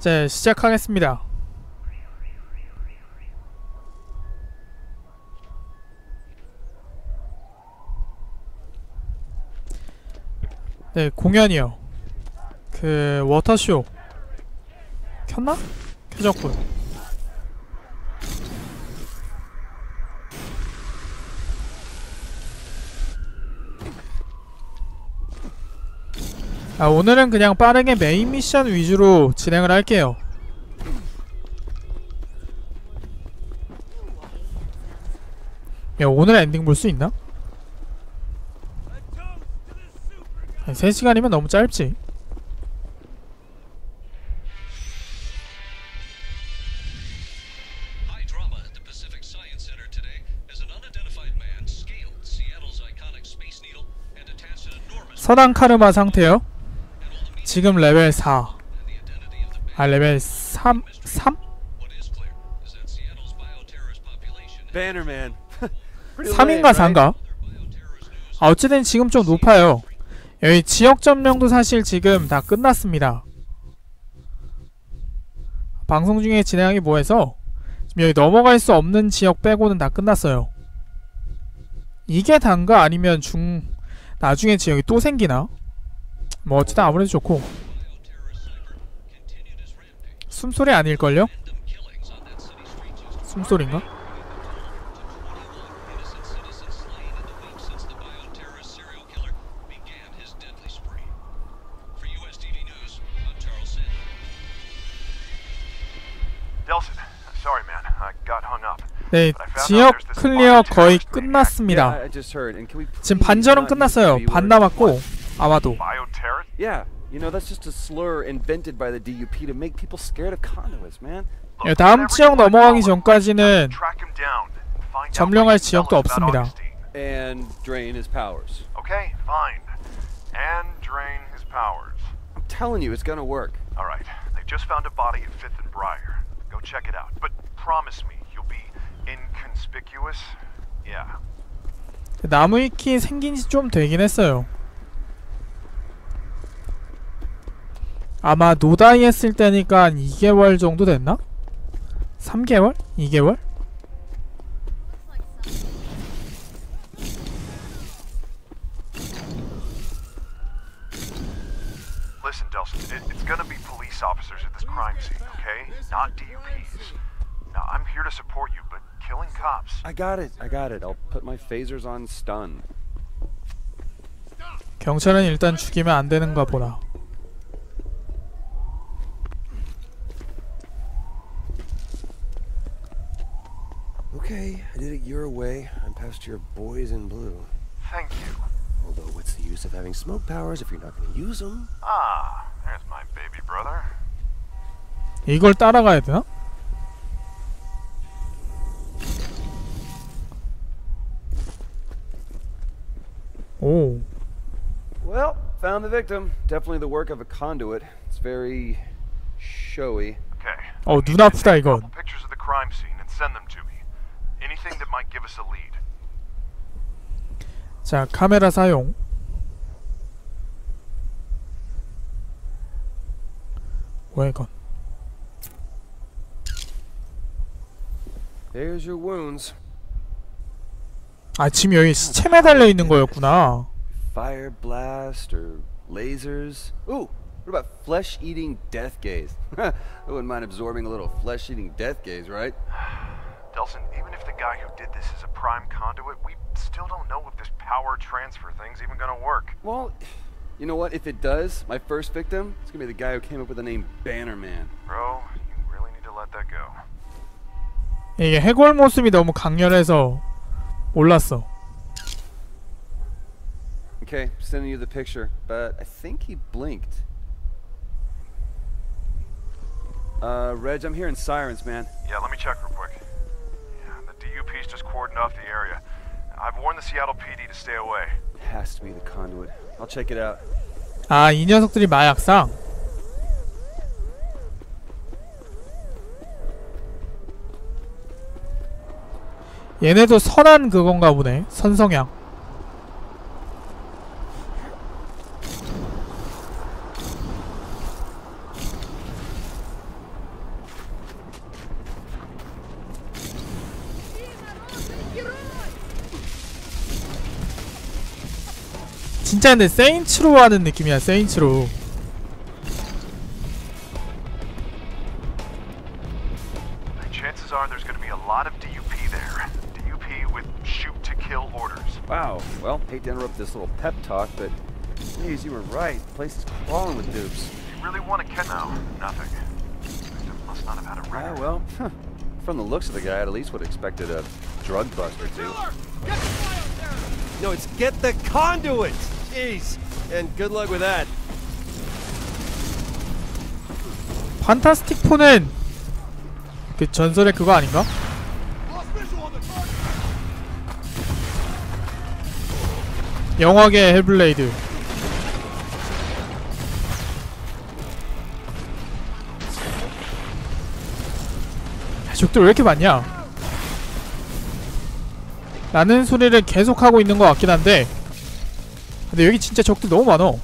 이제 시작하겠습니다. 네, 공연이요. 그 워터쇼 켰나? 켜졌군. 아, 오늘은 그냥 빠르게 메인 미션 위주로 진행을 할게요. 야, 오늘 엔딩 볼 수 있나? 아니, 3시간이면 너무 짧지. 서당 카르마 상태요. and all the media 지금 레벨 4. and the identity of the 아, 레벨 3, 3? What is clear is that Seattle's bioterrorist population and Bannerman. Pretty 3인가 lame, right? 4인가? bioterrorist news 아, 어쨌든 지금 좀 높아요. 여기 지역 점령도 사실 지금 다 끝났습니다. 방송 중에 진행하기 뭐해서 지금 여기 넘어갈 수 없는 지역 빼고는 다 끝났어요. 이게 단가 아니면 중 나중에 지역이 또 생기나? 뭐 어쨌든 아무래도 좋고. 숨소리 아닐걸요? 숨소리인가? 네, 지역 클리어 거의 끝났습니다. 지금 반절은 끝났어요. 반? 남았고 아마도? Yeah, you know that's just a slur invented by the DUP to make people scared of conduits, man. 예, 다음 지역 넘어가기 전까지는 Track him down and find out 점령할 what he 지역도 knows about 없습니다. Augustine. And drain his powers. Okay, fine. And drain his powers. I'm telling you, it's gonna work. All right, they just found a body at Fifth and Briar. Go check it out. But promise me you'll be inconspicuous. Yeah. 나무위키 생긴 지 좀 되긴 했어요. 아마 노다이 했을 때니까 한 2개월 정도 됐나? 3개월? 2개월? Listen, Delson, it, it's gonna be police officers at this crime scene, okay? Not DUPs. Now, I'm here to support you, but killing cops. I got it. I got it. I'll put my phasers on stun. 경찰은 일단 죽이면 안 되는가 보다. Okay, I did it your way. I'm past your boys in blue. Thank you. Although, what's the use of having smoke powers if you're not going to use them? Ah, there's my baby brother. 이걸 따라가야 되나? 오, Well, found the victim. Definitely the work of a conduit. It's very showy. Okay. 어, 눈 아프다 Take a 이건. couple pictures of the crime scene and send them to me. Anything that might give us a lead. 자, 카메라 사용. 뭐야 이건? There's your wounds. 아, 지금 여기 시체 매달려 있는 거였구나. Fire blast or lasers. Ooh, what about flesh-eating death gaze? I wouldn't mind absorbing a little flesh-eating death gaze, right? Delson, even if the guy who did this is a prime conduit, we still don't know if this power transfer thing's even gonna work. Well, you know what? If it does, my first victim is gonna be the guy who came up with the name Bannerman. Bro, you really need to let that go. 이게 해골 모습이 너무 강렬해서 몰랐어. Okay, sending you the picture, but I think he blinked. Uh, Reg, I'm hearing sirens, man. Yeah, let me check real quick. DUP's just cordoned off the area. I've warned the Seattle PD to stay away. Has to be the conduit. I'll check it out. 아, 이 녀석들이 마약상. 얘네도 선한 그건가 보네. 선성향. 진짜 근데 세인츠로 하는 느낌이야 세인츠로 Chances are there's going to be a lot of DUP there. DUP with shoot to kill orders. Wow. Well, hate to interrupt this little pep talk, but geez, you were right. The place is crawling with dupes. You really want to kill now? Nothing. Victim must not have had a Yeah, record. well, from the looks of the guy, I at least would have expected a drug bust or two. No, it's get the conduit. Jeez. And good luck with that. 판타스틱 4는 그 전설의 그거 아닌가? 영화계 헬블레이드 야, 적들 왜 이렇게 많냐? 라는 소리를 계속하고 있는 것 같긴 한데 근데 여기 진짜 적들 너무 많어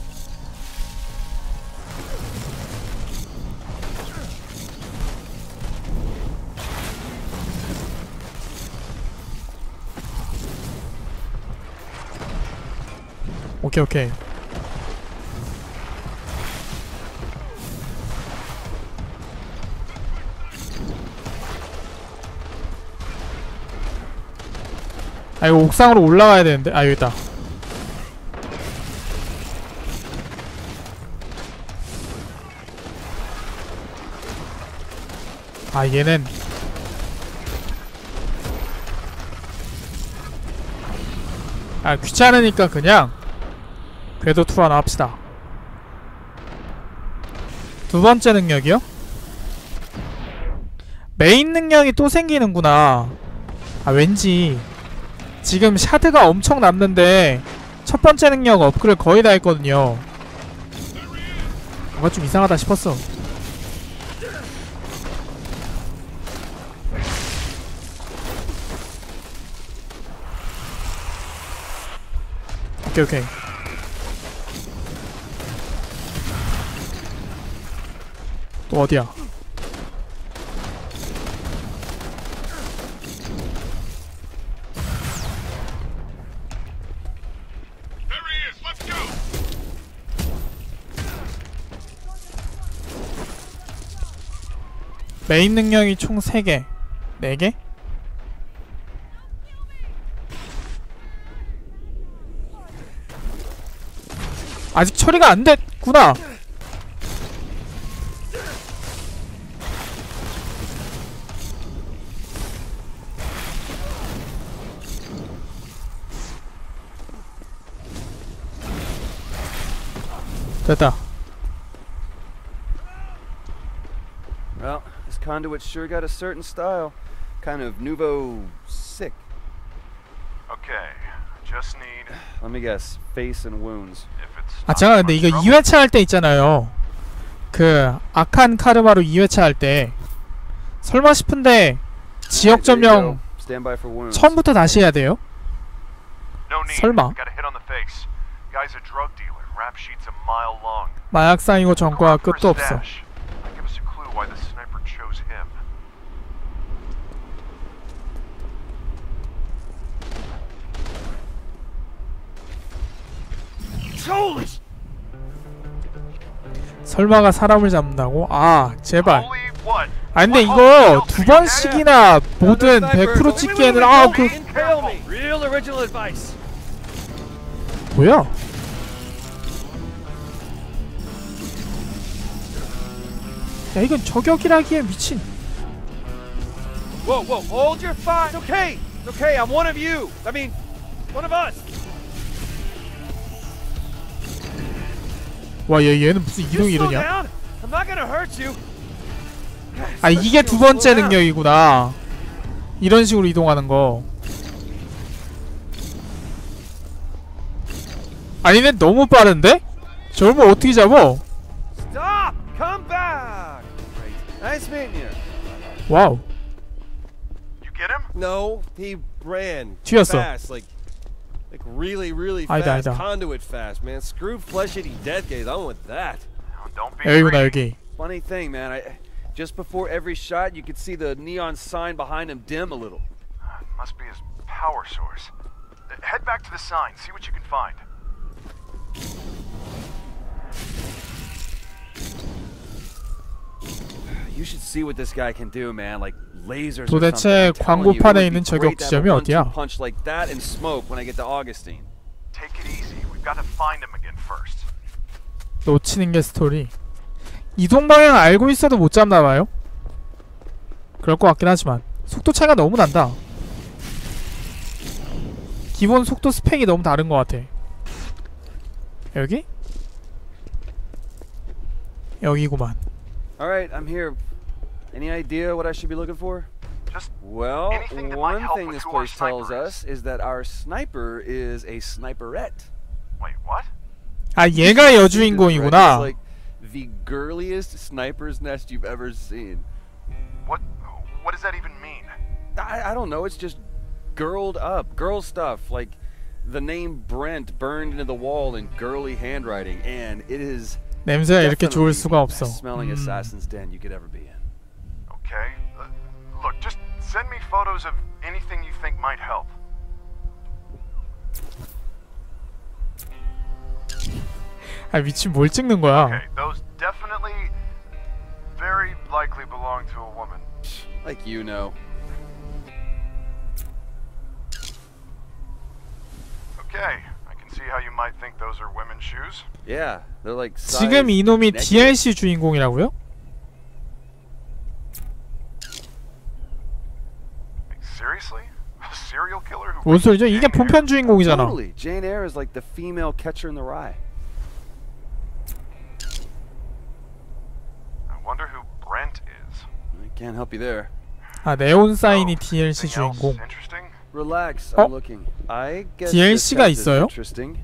오케이 오케이. 아 이거 옥상으로 올라가야 되는데. 아 여기 있다 아 얘는 아 귀찮으니까 그냥 궤도 투 하나 합시다. 두 번째 능력이요? 메인 능력이 또 생기는구나. 아 왠지 지금 샤드가 엄청 남는데 첫 번째 능력 업그레이드 거의 다 했거든요. 뭔가 좀 이상하다 싶었어 오케이 오케이. 또 어디야? 메인 능력이 총 3개. 4개? 아직 처리가 안 됐구나 됐다 Well, this conduit sure got a certain style. Kind of nouveau sick. Okay, just need Let me guess, face and wounds. if it's. 아 제가 근데 이거 trouble. 2회차 할 때 있잖아요 그 악한 카르마로 2회차 할 때 설마 싶은데 지역 점령. 처음부터 다시 해야 돼요? 설마. 마약상이고 전과가 끝도 없어 설마가 사람을 잡는다고? 아 제발? 아 근데? 이거 Oh, 두 번씩이나 모든 100% 찍기에는 아그 Impale me. Real original advice. 뭐야? 야 이건 저격이라기에 미친 Whoa, whoa, hold your fire. It's okay. It's okay. I'm one of you. I mean, one of us. 와 얘, 얘는 무슨 이동이 이러냐? 아 이게 두 번째 능력이구나 이런 식으로 이동하는 거 아니 네 너무 빠른데? 저걸 뭐 어떻게 잡어? 와우 튀었어. really, really fast. Conduit fast, man. Screw flesh-eating death gaze. I want that. Don't be okay. Funny thing, man. I, just before every shot, you could see the neon sign behind him dim a little. Must be his power source. Head back to the sign. See what you can find. You should see what this guy can do, man. Like, 도대체 광고판에 있는 저격 지점이 어디야? 놓치는 게 스토리. 이동 방향 알고 있어도 못 잡나 봐요. 그럴 것 같긴 하지만 속도 차이가 너무 난다. 기본 속도 스펙이 너무 다른 것 같아. 여기? 여기구만. All right, I'm here. Any idea what I should be looking for? Just Well, Anything that might one help thing with this who our place tells sniper us is that our sniper is a sniperette. wait, what? 아 얘가 It's 여주인공이구나. like the girliest sniper's nest you've ever seen. What? What does that even mean? I, I don't know. It's just girled up, girl stuff. Like the name Brent burned into the wall in girly handwriting, and it is 냄새가 이렇게 좋을 definitely 수가 the 없어. best smelling 음. assassin's den you could ever be photos of anything you think might help. 아 미친 뭘 찍는 거야? Okay, those definitely, very likely belong to a woman. Like you know. Okay, I can see how you might think those are women's shoes. Yeah, they're like. 지금 size 이놈이 naked. DLC 주인공이라고요? 뭔 소리죠? 이게? 본편 주인공이잖아. Jane Eyre is like the female catcher in the rye. I wonder who Brent is. I can't help you there. 아 네온 사인이 Oh, DLC 주인공. Relax, 어? I'm looking. I guess DLC 가 this is 있어요? interesting.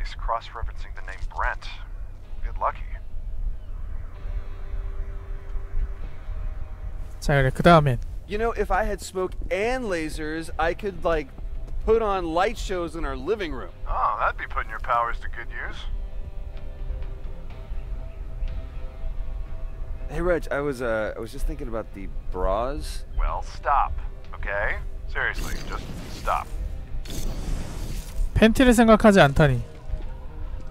database, cross-referencing the name Brent, get lucky. 자 그래 그 다음엔 You know, if I had smoke and lasers, I could like put on light shows in our living room. Oh, that'd be putting your powers to good use. Hey Reg, I was uh I was just thinking about the bras. Well, stop, okay? Seriously, just stop. 팬티를 생각하지 않다니.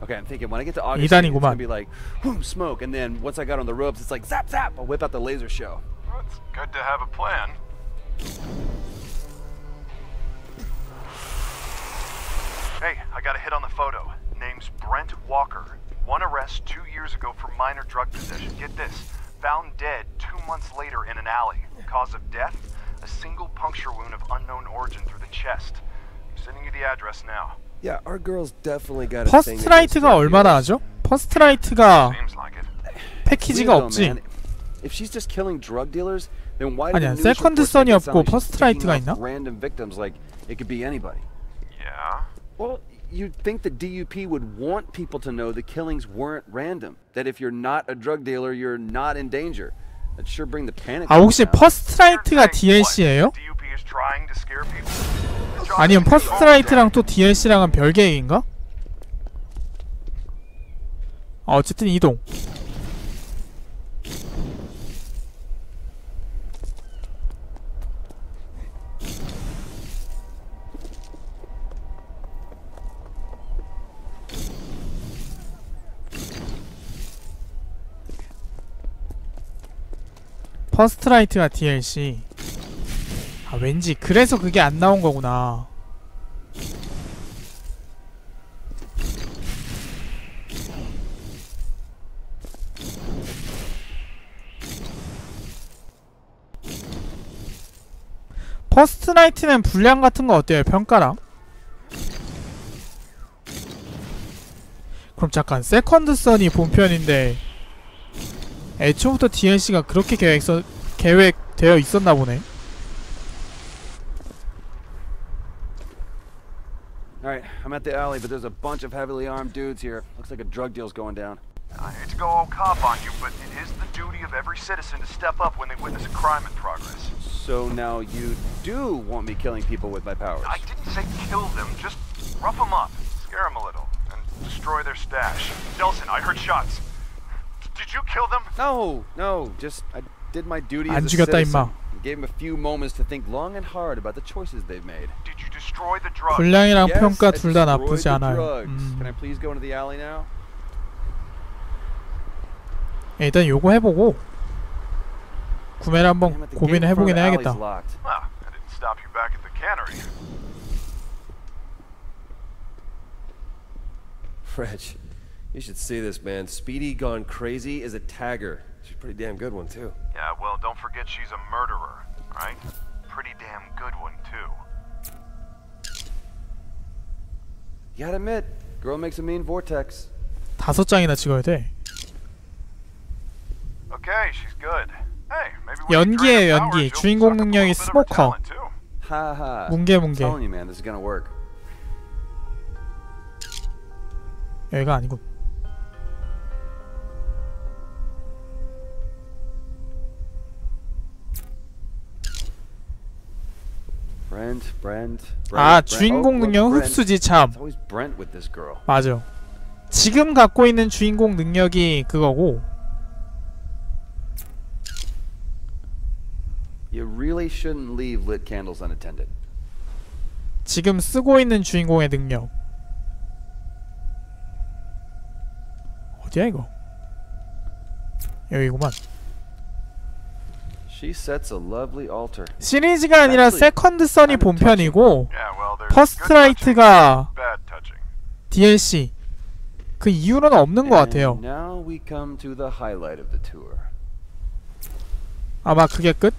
Okay, I'm thinking when I get to August, it's gonna be like, boom, smoke, and then once I got on the ropes, it's like zap zap. I'll whip out the laser show. Well, it's good to have a plan. Hey, I got a hit on the photo. Name's Brent Walker. One arrest two years ago for minor drug possession. Get this. Found dead two months later in an alley. Cause of death? A single puncture wound of unknown origin through the chest. I'm sending you the address now. Yeah, our girls definitely got a thing against 퍼스트라이트가 drug 얼마나 dealers. 하죠? 퍼스트라이트가 Seems like it. 패키지가 Weird though, 없지. man. If she's just killing drug dealers, then why 아니야, do the news 세컨드 reports make 선이 it sound 없고 like she's 퍼스트라이트가 picking 있나? off Random victims, like it could be anybody. Yeah? Well, you'd think the DUP would want people to know the killings weren't random. That if you're not a drug dealer, you're not in danger. That'd sure bring the panic. 아 혹시 down. 퍼스트라이트가 You're saying DLC예요? what? DUP 아니면 퍼스트라이트랑 또 DLC랑은 별개 얘기인가? 아, 어쨌든 이동. 퍼스트라이트가 DLC. 아 왠지 그래서 그게 안 나온 거구나. 퍼스트 나이트는 분량 같은 거 어때요? 평가랑? 그럼 잠깐 세컨드 선이 본편인데 애초부터 DLC가 그렇게 계획서, 계획되어 있었나 보네. right, I'm at the alley, but there's a bunch of heavily armed dudes here. Looks like a drug deal's going down. I hate to go all cop on you, but it is the duty of every citizen to step up when they witness a crime in progress. So now you do want me killing people with my powers? I didn't say kill them, just rough them up, scare them a little, and destroy their stash. Delson, I heard shots. D did you kill them? No, no, just I did my duty as a citizen. 임마. Gave them a few moments to think long and hard about the choices they've made. Did you destroy the drugs? 분량이랑 Yes, 평가 I 둘다 destroyed 나쁘지 the 않아요. drugs. 음. Can I please go into the alley now? 예, 일단 요거 해보고 구매를 Damn 한번 it, the 고민을 gate in front 해보긴 of the alley's 해야겠다. locked. Ah, that didn't stop you back at the cannery. Reg, you should see this, man. Speedy Gone Crazy is a tagger. She's a pretty damn good one, too. Yeah, well, don't forget she's a murderer, right? Pretty damn good one, too. You gotta admit, girl makes a mean vortex. 다섯 장이나 찍어야 돼. Okay, she's good. Hey, maybe we her 연기. 주인공 능력이 little bit of her 스모커. 뭉개 I'm 뭉개. telling you, man, this is gonna work. 여기가 아니고. Brent, Brent, Brent. 아. 주인공 Oh, look, 능력 Brent. 흡수지 참. 맞아. 지금 갖고 있는 주인공 능력이 그거고. 지금 쓰고 있는 주인공의 능력. 어디야 이거? 여기구만. She sets a lovely altar. 시리즈가 아니라 세컨드 선이 본편이고 퍼스트 라이트가. DLC. 그 이유는 없는 것 같아요. And now we come to the highlight of the tour. 아마 그게 끝?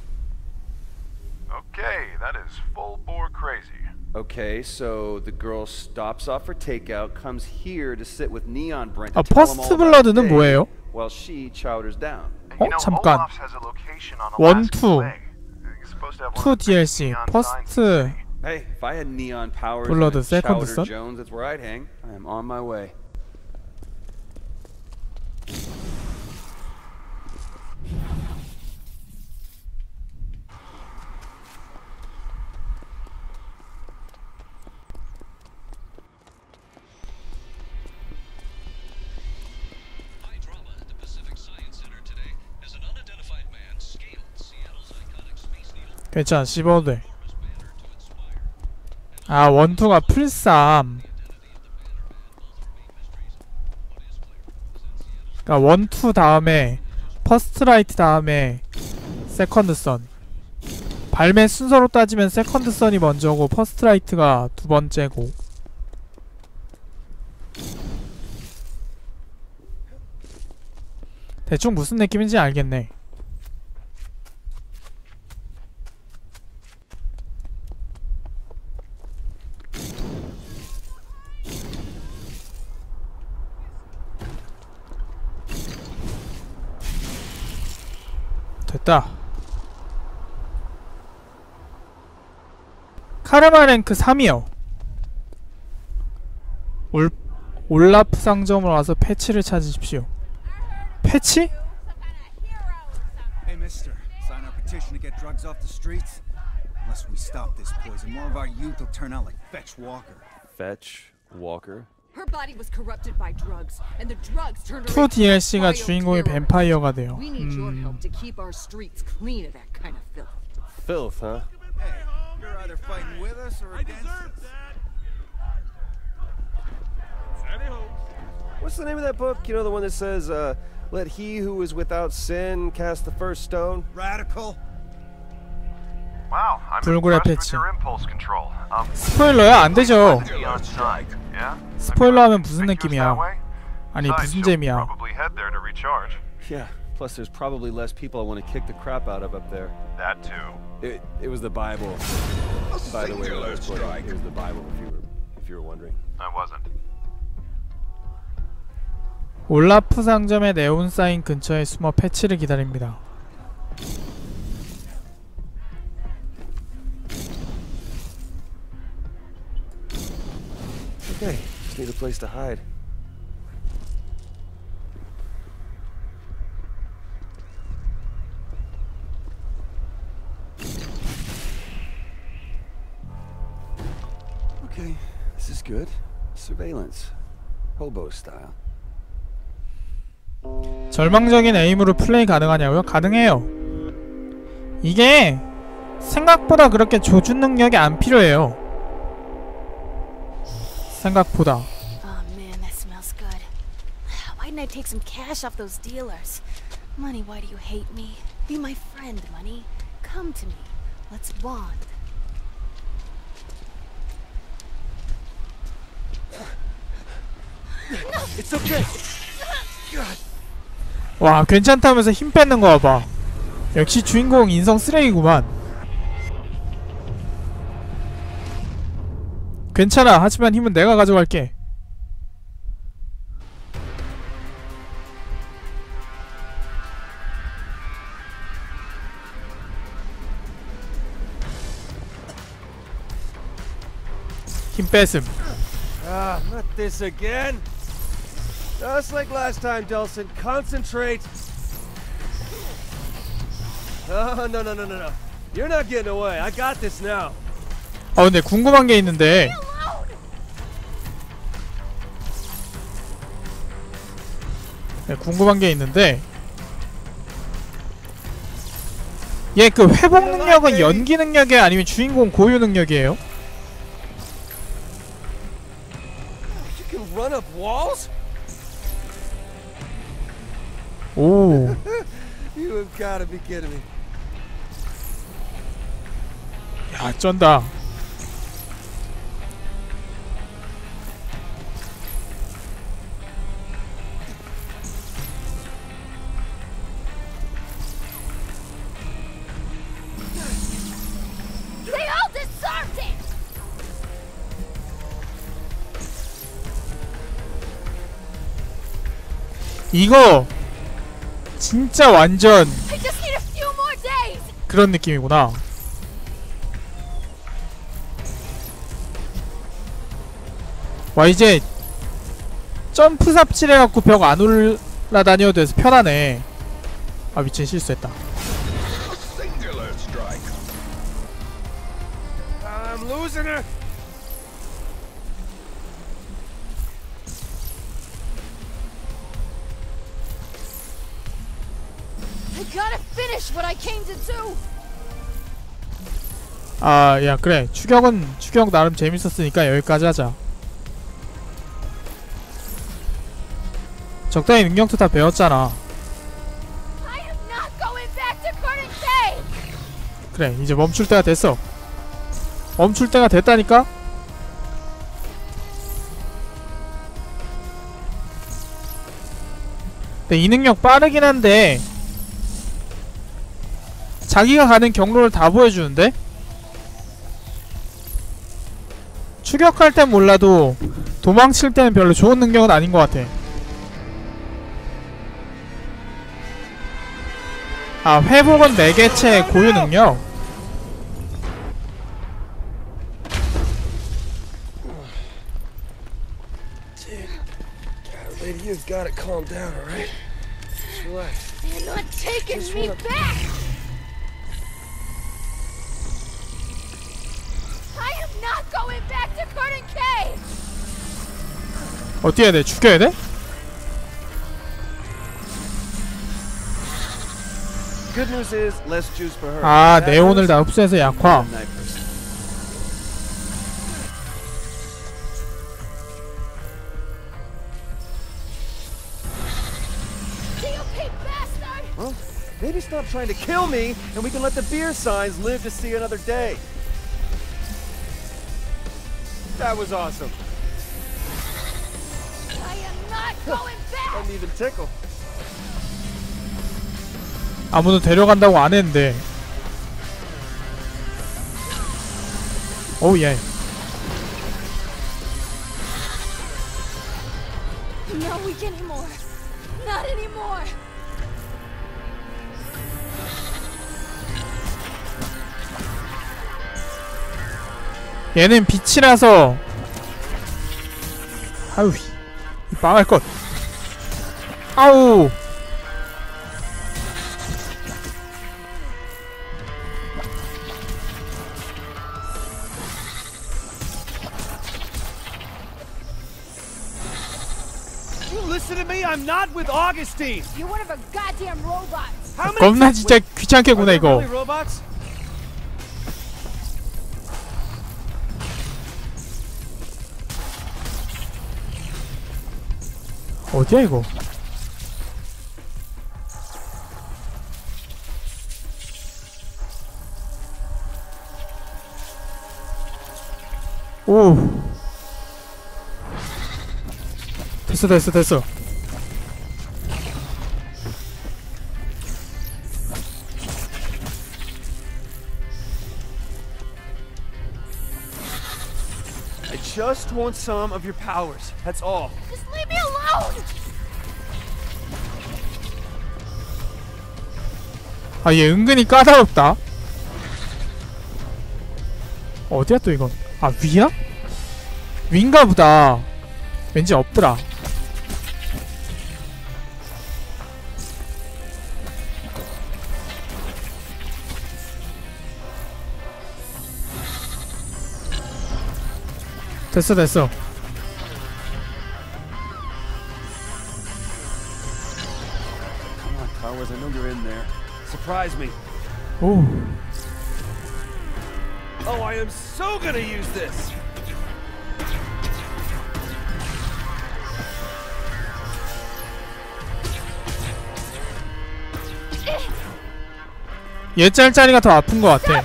Okay, that is full bore crazy. Okay, so the girl stops off for takeout, comes here to sit with Neon Brent 아 퍼스트 블러드는 뭐예요? while she chowders down. 어, 잠깐. Olaf's has a location on 원, Alaskan 투. DLC 퍼스트 블러드 세컨드 선? 괜찮아 씹어도 돼. enormous banner to inspire. 아 원투가 풀삼. 그러니까 원투 다음에 퍼스트 라이트 다음에 세컨드 선. 발매 순서로 따지면 세컨드 선이 먼저고 퍼스트 라이트가 두 번째고. 대충 무슨 느낌인지 알겠네. 됐다. 카르마 랭크 3이요. 올 올라프 상점으로 와서 패치를 찾으십시오. 패치? Hey, mister, sign our petition to get drugs off the streets? Unless we stop this poison, more of our youth will turn out like Fetch Walker. Fetch, Walker. Her body was corrupted by drugs, and the drugs turned her 투 into DLC가 a 주인공이 bioterrorist. 뱀파이어가 돼요. We need your 음, help to keep our streets clean of that kind of filth. Filth, huh? Hey, you're either fighting with us or against us. What's the name of that book? You know, the one that says, uh, let he who is without sin cast the first stone? Radical. Wow, I'm 불굴의 impressed with 패치. your impulse control. Um, 스포일러야 안 되죠. 스포일러 하면 무슨 느낌이야? 아니 무슨 재미야? Yeah, plus there's probably less people I want to kick the crap out of up there. That too. It, it was the Bible. By the way, it was the Bible, if you were, if you were wondering. I wasn't. 올라프 상점의 네온 사인 근처에 숨어 패치를 기다립니다. Okay, just need a place to hide. Okay, this is good. Surveillance. Hobo style. 절망적인 에임으로 플레이 가능하냐고요? 가능해요. 이게 생각보다 그렇게 조준 능력이 안 필요해요. 생각보다. Oh man, that smells good. Why didn't I take some cash off those dealers? Money, why do you hate me? Be my friend, Money. Come to me. Let's bond. It's okay. 와 괜찮다면서 힘 뺏는 거 봐봐. 역시 주인공 인성 쓰레기구만. 괜찮아. 하지만 힘은 내가 가져갈게. 힘 뺐음. Ah, not this again. Just like last time, Delson. Concentrate. Oh, no, no, no, no, no. You're not getting away. I got this now. 아 근데 궁금한 게 있는데 네, 궁금한 게 있는데 얘 그 회복 능력은 연기 능력이에요? 아니면 주인공 고유 능력이에요? 오. 야 쩐다 이거 진짜 완전! 그런 느낌이구나. 와 이제 점프 삽질해갖고 벽 안 올라다녀도 돼서 편하네. 아 미친 실수했다 gotta finish what I came to do! 아 야 그래. 추격은 추격 나름 재밌었으니까 여기까지 하자. 적당히 능력도 다 배웠잖아! 그래 이제 멈출 때가 됐어. 멈출 때가 됐다니까? 근데 이 능력 빠르긴 한데 자기가 가는 경로를 다 보여주는데 추격할 땐 몰라도 도망칠 때는 별로 좋은 능력은 아닌 것 같아 아 회복은 4개체 고유 능력 Lady, you've got to calm down, all right? Just relax. They're not taking me back! I am not going back to Curtin K! 어떻게 해야 돼? 죽여야 돼? Good news is less juice for her. 아 Bad 네온을 news, 다 흡수해서 약화 knife person. DOP bastard! Well, maybe stop trying to kill me, and we can let the beer signs live to see another day. That was awesome. I am not going back! Doesn't even tickle. 아무도 데려간다고 안 했는데 오우 예 No week anymore! Not anymore! 얘는 빛이라서 아유 이 망할 것 아우 listen to me? I'm not with Augustine. You're one of her goddamn robots. How many? 겁나 진짜 귀찮게 구나 이거 어디야 이거 오 됐어 됐어 됐어 I just want some of your powers. That's all. Just. 아 얘 은근히 까다롭다. 어디야 또 이건? 아 위야? 위인가 보다. 왠지 없더라. 됐어 됐어 there. Surprise me. 오 Oh, I am so gonna use this. 얘 짤짤이가 더 아픈 것 같아.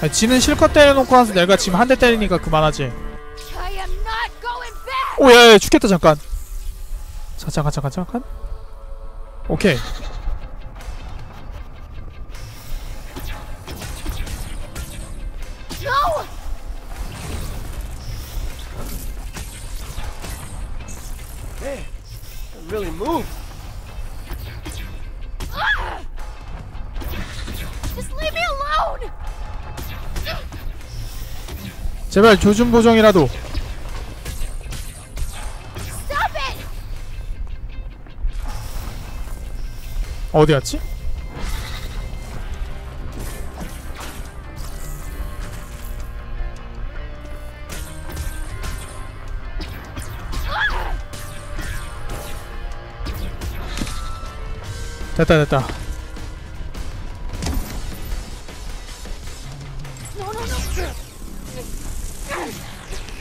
아니, 지는 실컷 때려놓고 와서 내가 지금 한 대 때리니까 그만하지. I am not going back. 오, 야, 야, 죽겠다, 잠깐. 자, 잠깐, 잠깐, 잠깐. 오케이. 제발 조준 보정이라도. 어디 갔지? 됐다 됐다